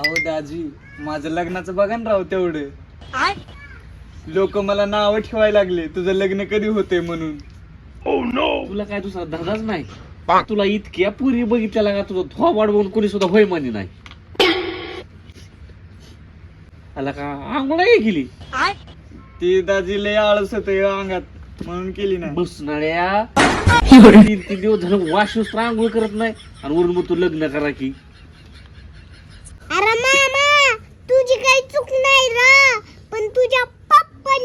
अहो दाजी माझं लग्नाचं बघा ना राव तेवढं. लोक मला नाव ठेवायला लागले तुझं लग्न कधी होते म्हणून. तुला काय दुसरा धंदाच नाही? तुला इतक्या पुरी बघितल्या का तुझं थोबाड बघून कोणी सुद्धा होय म्हणे नाही? आला का आंघोळ नाही केली ती दाजी लय आळस होत अंगात म्हणून केली नाही. बसणाऱ्या. तीन तीन दिवस झालं वाशिवस आंघोळ करत नाही. आणि वरून मग तू लग्न करा की अरे मामा तुझी काही चूक नाही रा पण तुझ्या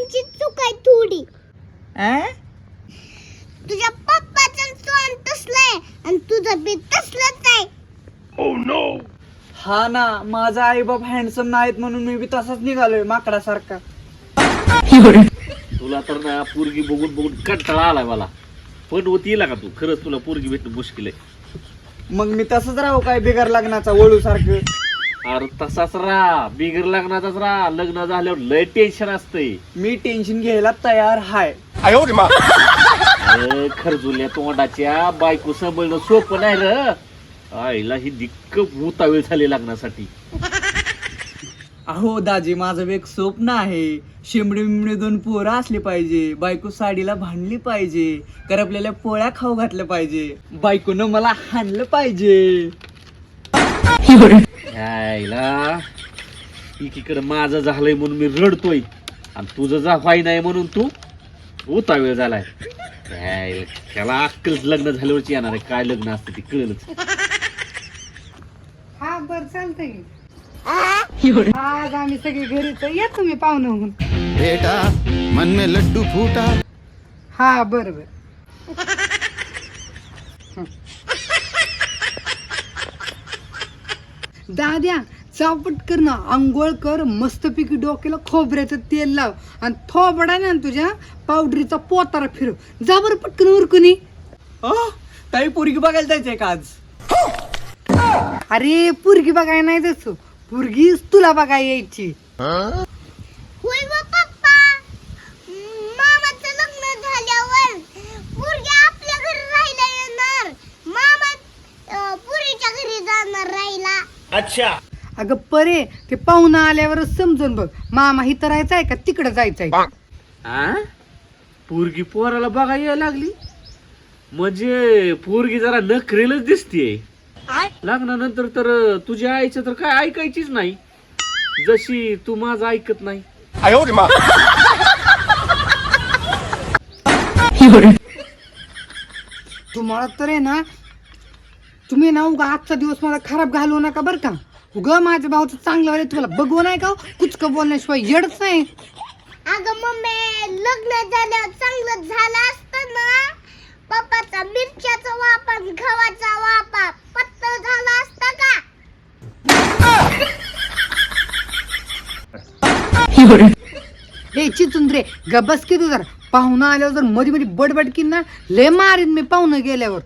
पप्पांची चूक आहे थोडी? तुझ्या पप्पाचं सोन तसलंय आणि तुझं बी तसलंच आहे. हा ना माझा आई बाप हँडसम नाहीत म्हणून मी बी तसाच निघालोय माकडासारखा. तुला तर ना पोरगी बघून बघून कंटाळा आलाय मला. पण होती येला का तू? खरंच तुला पोरगी भेटणं मुश्किल आहे. मग मी तसंच राहू काय बिगर लग्नाचा वळू सारखं अरे तसाच राहा. बिगर लग्नाचाच राहा. लग्न झाल्यावर लय टेन्शन असतंय. मी टेन्शन घ्यायला तयार हाय. अरे खरजुल्या तोंडाच्या बायको सांभाळणं सोपं नाही र. आईला ही दिक्क भूतावेळ झाली लग्नासाठी. अहो दाजी माझं एक स्वप्न आहे शिमडी बिमडी दोन पोरं असली पाहिजे. बायको साडीला भांडली पाहिजे. करपलेल्या पोळ्या खाऊ घातल्या पाहिजे. बायकोनं मला हाणलं पाहिजे. आईला एकीकडे माझं झालंय म्हणून मी रडतोय. आणि तुझं जा व्हाय नाही म्हणून तू उतावेळ झालाय. आईला, त्याला अक्कल लग्न झाल्यावरच येणार आहे. काय लग्न असतं ते कळलंच. हा बर चालतंय. आज आम्ही सगळे घरीच आहे. या तुम्ही पाहुणं होऊन बेटा मन में लड्डू फूटा. हा बर बर. दाद्या चापट कर ना आंघोळ कर मस्तपैकी डोक्याला खोबऱ्याचं तेल लाव. आणि थोबडा ना तुझ्या पावडरीचा पोतारा फिरव. जा बरं पटकन उरकुनी ताई पोरगी बघायला जायचंय का आज? अरे पुरगी बघाय नाही तसं पुरगीच तुला बघाय यायची होय व पप्पा मामाचं लग्न झाल्यावर पोरगी आपल्या घरी राहायला येणार मामा अं, पुरीच्या घरी जाणार राहिला अगं परे ते पाहुणा आल्यावरच समजून बघ. मामा इथं राहायचंय का? तिकडं जायचंय. आ? पोरगी पोराला बघा यायला लागली. म्हणजे पोरगी जरा नखरेलच दिसतीये. लग्नानंतर तर तुझ्या आईचं तर काय ऐकायचीच नाही. जशी तू माझं ऐकत नाही. तुम्हाला तर आहे ना तुम्ही ना उगा आजचा दिवस मला खराब घालवू नका बरं का? उगा माझ्या भाऊचं चांगलं वाले तुम्हाला बघू नाही का? कुचक बोलण्याशिवाय येडच नाही. अगं मम्मी लग्न झाल्यावर चांगलं झालं असतं ना? पप्पाचा मिरच्याचा वाप आणि गव्हाचा वापा पत्ता झाला असता का? हे चिचुंद्रे गबस की तू जर. पाहुणा आल्यावर जर मध्ये मध्ये बडबड की ना लय मारीन मी पाहुणं गेल्यावर.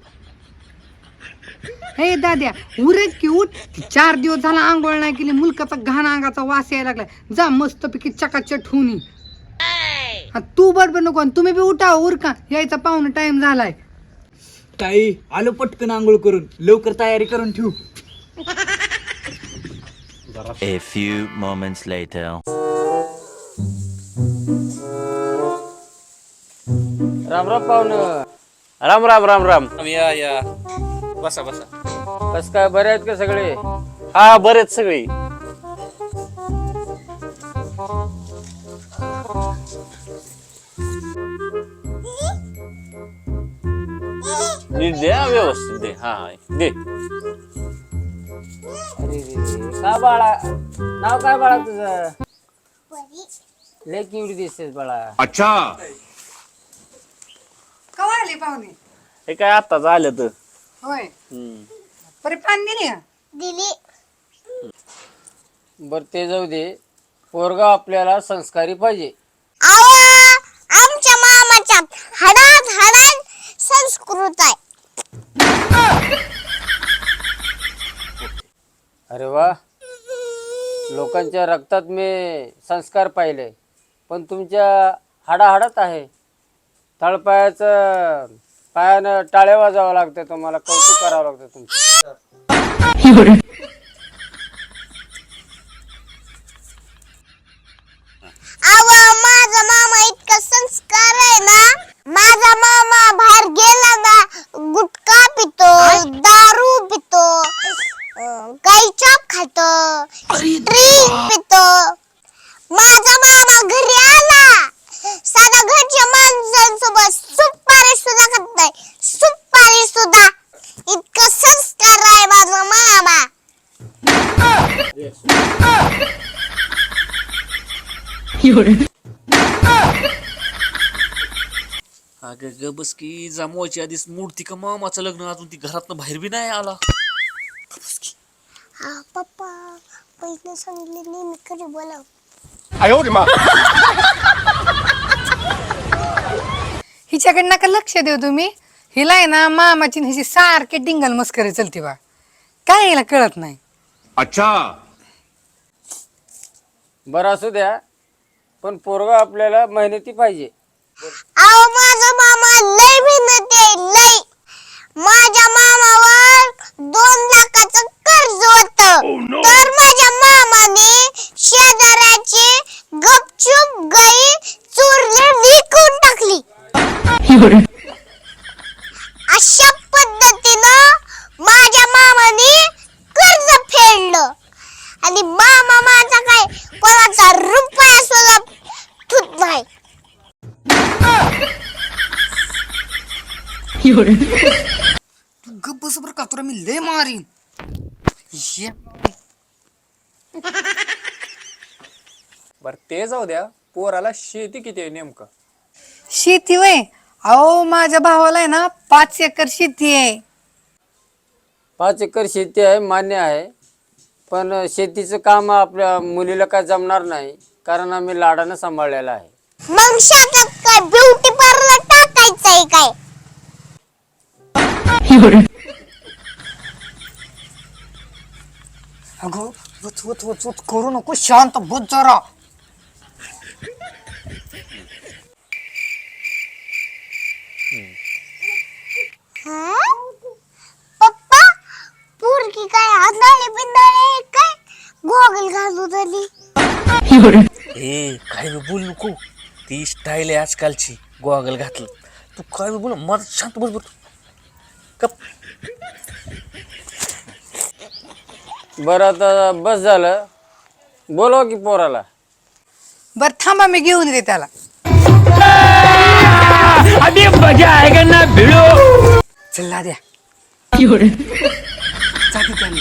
हे दाद्या उरेच की उठ. ती चार दिवस झाला आंघोळ नाही केली मुलकाचा घाण अंगाचा वास यायला लागलाय. जा मस्त पैकी चकाचट ठेवून ये. हा, तू बडबड नको आणि तुम्ही बी उठा उरका. यायचा पाहुणा टाइम झालाय. ताई आलो पटकन आंघोळ करून. लवकर तयारी करून ठेवू. A few moments later. Ram Ram पाहुणं. राम राम राम राम. या या. बसा बसा. कस काय बरे आहेत का सगळे? हा बरेच सगळे. नीट दे हा, व्यवस्थित दे. हा हा, दे. अरे रे रे. का बाळा? नाव काय बाळा तुझं? लय किवडी दिसतेस बाळा. कवा आले पाहुणे? हे काय आताच आलं तर. होय. हम्म. बरे पाणी दिले का? दिली. बर ते जाऊ दे. पोरगा आपल्याला संस्कारी पाहिजे. आवा आमच्या मामाच्या हडात हडात संस्कृत आहे. अरे वा. लोकांच्या रक्तात मी संस्कार पाहिले. पण तुमच्या हाडाहाडात आहे. तळपायाचं पायानं टाळे वाजावं लागतं तुम्हाला कौतुक करावं लागतं तुमचं खातो ड्रिंक पितो माझा मामा घरी आला साधा घरच्या माणसांसोबत सुपारी सुद्धा खात नाही सुपारी सुद्धा इतकं संस्कार आहे माझा मामा अगं ग बस की जमवायची आधीच मूर्ती का मामाचं लग्न अजून ती घरातनं बाहेर बी नाही आला. हा पप्पा पहिले सांगितले नेहमी घरी बोलाव. हिच्याकडे नका लक्ष देऊ तुम्ही. हिला आहे ना मामाची आणि हिची सारखे डिंगल मस्करी चलते बा. काय हिला कळत नाही. बरं असू द्या. पण पोरगा आपल्याला मेहनती पाहिजे. अहो माझा मामा लय मेहनत आहे लय. माझ्या मामावर दोन तू गप बस बरं का तुला मी लय मारीन ये. बरं ते जाऊ द्या पोराला शेती किती आहे नेमकं? शेती वय? अहो माझ्या भावाला आहे ना पाच एकर शेती आहे. पाच एकर शेती आहे मान्य आहे. पण शेतीचं काम आपल्या मुलीला काय जमणार नाही कारण आम्ही लाडानं सांभाळलेलं आहे. मग शेतात काय ब्युटी पार्लर टाकायचंय काय? अगं वच वच वच वच करू नको शांत बस जरा. हा? पप्पा पोरगी काय आंधळी बिंदाळी काय गोगल घालू झाली? ए काय बी बोल नको. ती स्टाईल आहे आजकालची गॉगल घातलं. तू काय बी बोल मला शांत बस बरं. कप. बरं आता बस झालं. बोलवा की पोराला. बर थांबा मी घेऊन येते त्याला. चल्ला द्या जाती त्याने